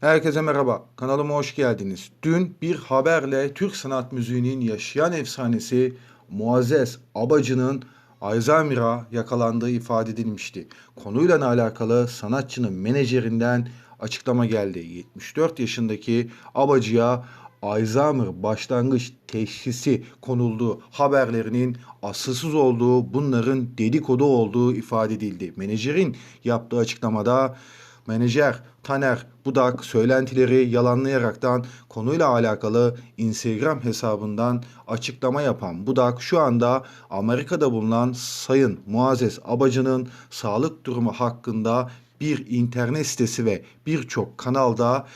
Herkese merhaba, kanalıma hoş geldiniz. Dün bir haberle Türk sanat müziğinin yaşayan efsanesi Muazzez Abacı'nın Alzheimer'a yakalandığı ifade edilmişti. Konuyla alakalı sanatçının menajerinden açıklama geldi. 74 yaşındaki Abacı'ya Alzheimer başlangıç teşhisi konulduğu haberlerinin asılsız olduğu, bunların dedikodu olduğu ifade edildi. Menajerin yaptığı açıklamada Menajer Taner Budak söylentileri yalanlayaraktan konuyla alakalı Instagram hesabından açıklama yapan Budak şu anda Amerika'da bulunan Sayın Muazzez Abacı'nın sağlık durumu hakkında bir internet sitesi ve birçok kanalda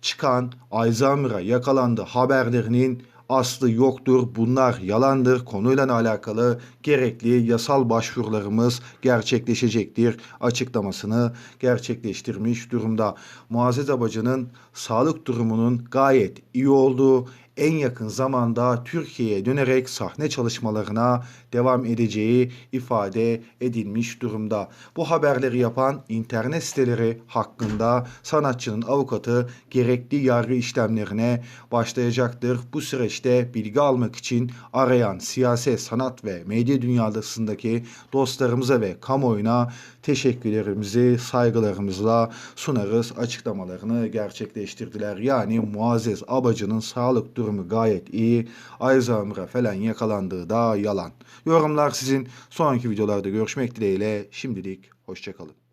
çıkan Alzheimer'a yakalandı haberlerinin aslı yoktur. Bunlar yalandır. Konuyla alakalı gerekli yasal başvurularımız gerçekleşecektir açıklamasını gerçekleştirmiş durumda. Muazzez Abacı'nın sağlık durumunun gayet iyi olduğu, en yakın zamanda Türkiye'ye dönerek sahne çalışmalarına devam edeceği ifade edilmiş durumda. Bu haberleri yapan internet siteleri hakkında sanatçının avukatı gerekli yargı işlemlerine başlayacaktır. Bu süreçte bilgi almak için arayan siyaset, sanat ve medya dünyasındaki dostlarımıza ve kamuoyuna teşekkürlerimizi saygılarımızla sunarız açıklamalarını gerçekleştirdiler. Yani Muazzez Abacı'nın sağlık durumu gayet iyi. Alzheimer'a falan yakalandığı da yalan. Yorumlar sizin. Sonraki videolarda görüşmek dileğiyle. Şimdilik hoşçakalın.